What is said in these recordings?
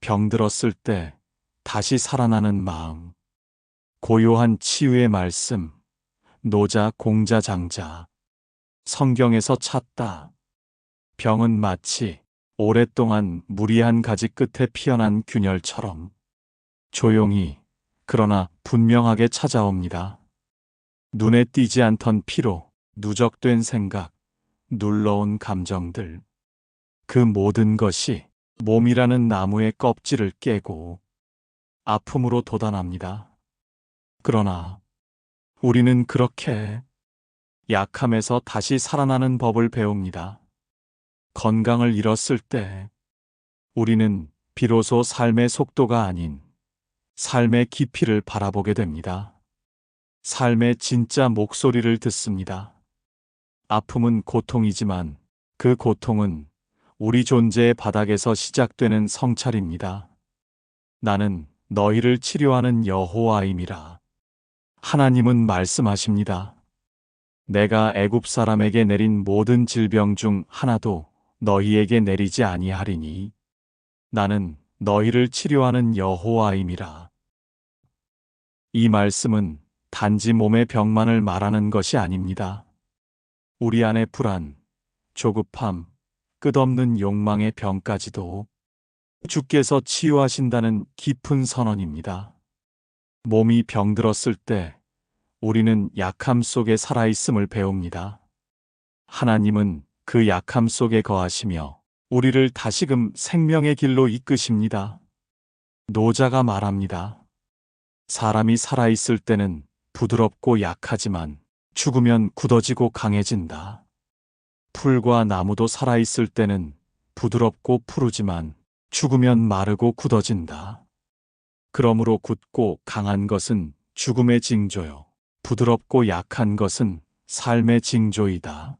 병들었을 때 다시 살아나는 마음. 고요한 치유의 말씀. 노자 공자 장자. 성경에서 찾다. 병은 마치 오랫동안 무리한 가지 끝에 피어난 균열처럼 조용히 그러나 분명하게 찾아옵니다. 눈에 띄지 않던 피로, 누적된 생각, 눌러온 감정들. 그 모든 것이 몸이라는 나무의 껍질을 깨고 아픔으로 돋아납니다. 그러나 우리는 그렇게 약함에서 다시 살아나는 법을 배웁니다. 건강을 잃었을 때 우리는 비로소 삶의 속도가 아닌 삶의 깊이를 바라보게 됩니다. 삶의 진짜 목소리를 듣습니다. 아픔은 고통이지만 그 고통은 우리 존재의 바닥에서 시작되는 성찰입니다. 나는 너희를 치료하는 여호와임이라. 하나님은 말씀하십니다. 내가 애굽 사람에게 내린 모든 질병 중 하나도 너희에게 내리지 아니하리니 나는 너희를 치료하는 여호와임이라. 이 말씀은 단지 몸의 병만을 말하는 것이 아닙니다. 우리 안의 불안, 조급함, 끝없는 욕망의 병까지도 주께서 치유하신다는 깊은 선언입니다. 몸이 병들었을 때 우리는 약함 속에 살아있음을 배웁니다. 하나님은 그 약함 속에 거하시며 우리를 다시금 생명의 길로 이끄십니다. 노자가 말합니다. 사람이 살아있을 때는 부드럽고 약하지만 죽으면 굳어지고 강해진다. 풀과 나무도 살아있을 때는 부드럽고 푸르지만 죽으면 마르고 굳어진다. 그러므로 굳고 강한 것은 죽음의 징조요. 부드럽고 약한 것은 삶의 징조이다.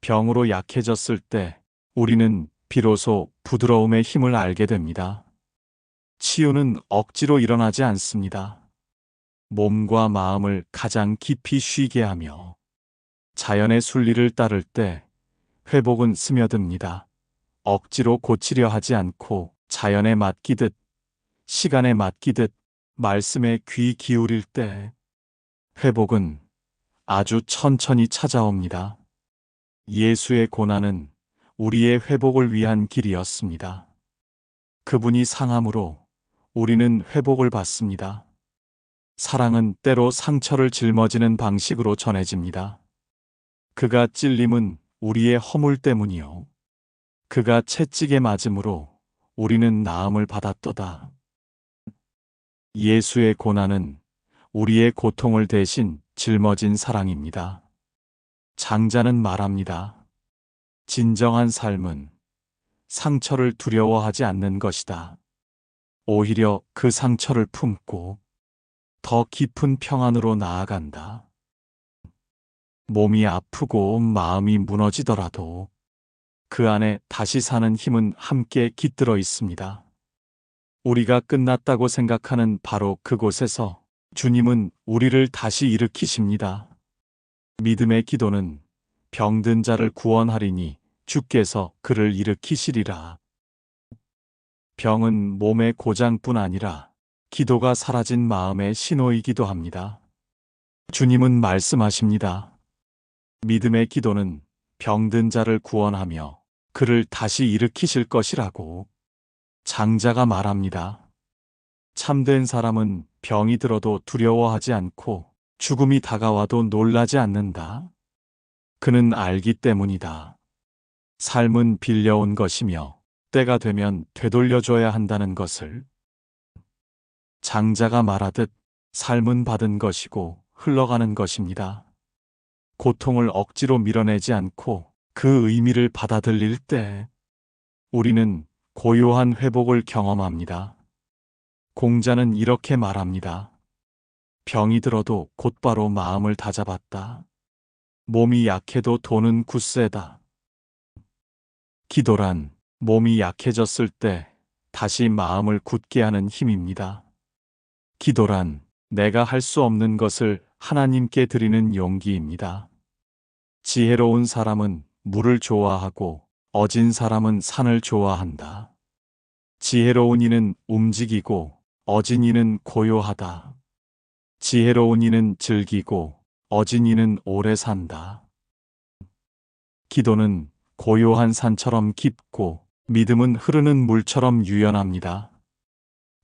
병으로 약해졌을 때 우리는 비로소 부드러움의 힘을 알게 됩니다. 치유는 억지로 일어나지 않습니다. 몸과 마음을 가장 깊이 쉬게 하며 자연의 순리를 따를 때 회복은 스며듭니다. 억지로 고치려 하지 않고 자연에 맡기듯 시간에 맡기듯 말씀에 귀 기울일 때 회복은 아주 천천히 찾아옵니다. 예수의 고난은 우리의 회복을 위한 길이었습니다. 그분이 상함으로 우리는 회복을 받습니다. 사랑은 때로 상처를 짊어지는 방식으로 전해집니다. 그가 찔림은 우리의 허물 때문이요. 그가 채찍에 맞음으로 우리는 나음을 받았도다. 예수의 고난은 우리의 고통을 대신 짊어진 사랑입니다. 장자는 말합니다. 진정한 삶은 상처를 두려워하지 않는 것이다. 오히려 그 상처를 품고 더 깊은 평안으로 나아간다. 몸이 아프고 마음이 무너지더라도 그 안에 다시 사는 힘은 함께 깃들어 있습니다. 우리가 끝났다고 생각하는 바로 그곳에서 주님은 우리를 다시 일으키십니다. 믿음의 기도는 병든 자를 구원하리니 주께서 그를 일으키시리라. 병은 몸의 고장뿐 아니라 기도가 사라진 마음의 신호이기도 합니다. 주님은 말씀하십니다. 믿음의 기도는 병든 자를 구원하며 그를 다시 일으키실 것이라고 장자가 말합니다. 참된 사람은 병이 들어도 두려워하지 않고 죽음이 다가와도 놀라지 않는다. 그는 알기 때문이다. 삶은 빌려온 것이며 때가 되면 되돌려줘야 한다는 것을 장자가 말하듯 삶은 받은 것이고 흘러가는 것입니다. 고통을 억지로 밀어내지 않고 그 의미를 받아들일 때 우리는 고요한 회복을 경험합니다. 공자는 이렇게 말합니다. 병이 들어도 곧바로 마음을 다잡았다. 몸이 약해도 돈은 굳세다. 기도란 몸이 약해졌을 때 다시 마음을 굳게 하는 힘입니다. 기도란 내가 할 수 없는 것을 하나님께 드리는 용기입니다. 지혜로운 사람은 물을 좋아하고 어진 사람은 산을 좋아한다. 지혜로운 이는 움직이고 어진 이는 고요하다. 지혜로운 이는 즐기고 어진 이는 오래 산다. 기도는 고요한 산처럼 깊고 믿음은 흐르는 물처럼 유연합니다.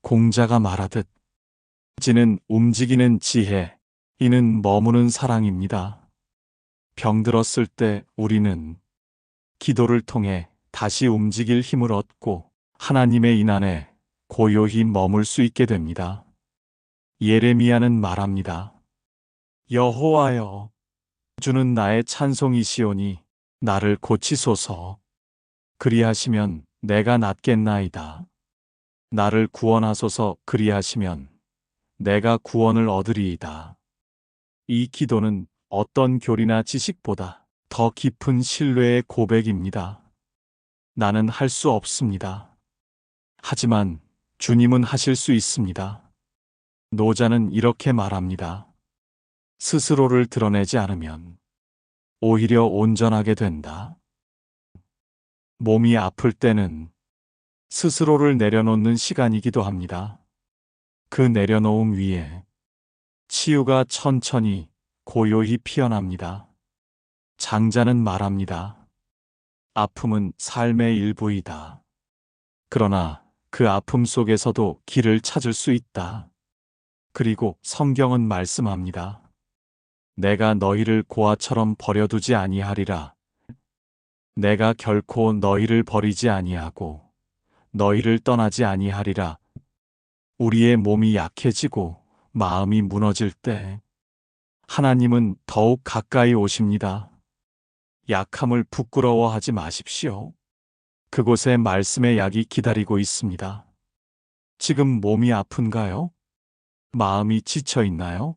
공자가 말하듯 지는 움직이는 지혜, 이는 머무는 사랑입니다. 병들었을 때 우리는 기도를 통해 다시 움직일 힘을 얻고 하나님의 인안에 고요히 머물 수 있게 됩니다. 예레미야는 말합니다. 여호와여, 주는 나의 찬송이시오니 나를 고치소서. 그리하시면 내가 낫겠나이다. 나를 구원하소서 그리하시면 내가 구원을 얻으리이다. 이 기도는 어떤 교리나 지식보다 더 깊은 신뢰의 고백입니다. 나는 할 수 없습니다. 하지만 주님은 하실 수 있습니다. 노자는 이렇게 말합니다. 스스로를 드러내지 않으면 오히려 온전하게 된다. 몸이 아플 때는 스스로를 내려놓는 시간이기도 합니다. 그 내려놓음 위에 치유가 천천히 고요히 피어납니다. 장자는 말합니다. 아픔은 삶의 일부이다. 그러나 그 아픔 속에서도 길을 찾을 수 있다. 그리고 성경은 말씀합니다. 내가 너희를 고아처럼 버려두지 아니하리라. 내가 결코 너희를 버리지 아니하고 너희를 떠나지 아니하리라. 우리의 몸이 약해지고 마음이 무너질 때 하나님은 더욱 가까이 오십니다. 약함을 부끄러워하지 마십시오. 그곳에 말씀의 약이 기다리고 있습니다. 지금 몸이 아픈가요? 마음이 지쳐 있나요?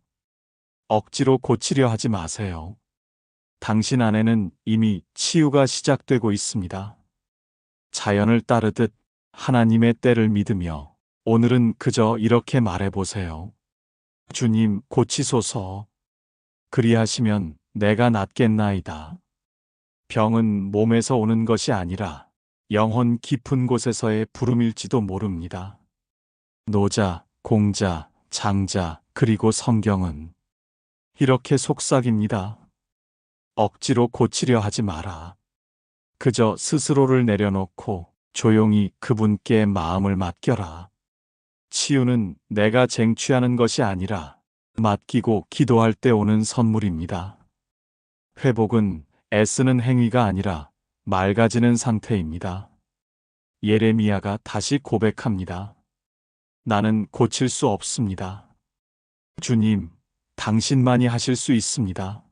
억지로 고치려 하지 마세요. 당신 안에는 이미 치유가 시작되고 있습니다. 자연을 따르듯 하나님의 때를 믿으며 오늘은 그저 이렇게 말해보세요. 주님, 고치소서. 그리하시면 내가 낫겠나이다. 병은 몸에서 오는 것이 아니라 영혼 깊은 곳에서의 부름일지도 모릅니다. 노자, 공자, 장자, 그리고 성경은 이렇게 속삭입니다. 억지로 고치려 하지 마라. 그저 스스로를 내려놓고 조용히 그분께 마음을 맡겨라. 치유는 내가 쟁취하는 것이 아니라 맡기고 기도할 때 오는 선물입니다. 회복은 애쓰는 행위가 아니라 맑아지는 상태입니다. 예레미야가 다시 고백합니다. 나는 고칠 수 없습니다. 주님, 당신만이 하실 수 있습니다.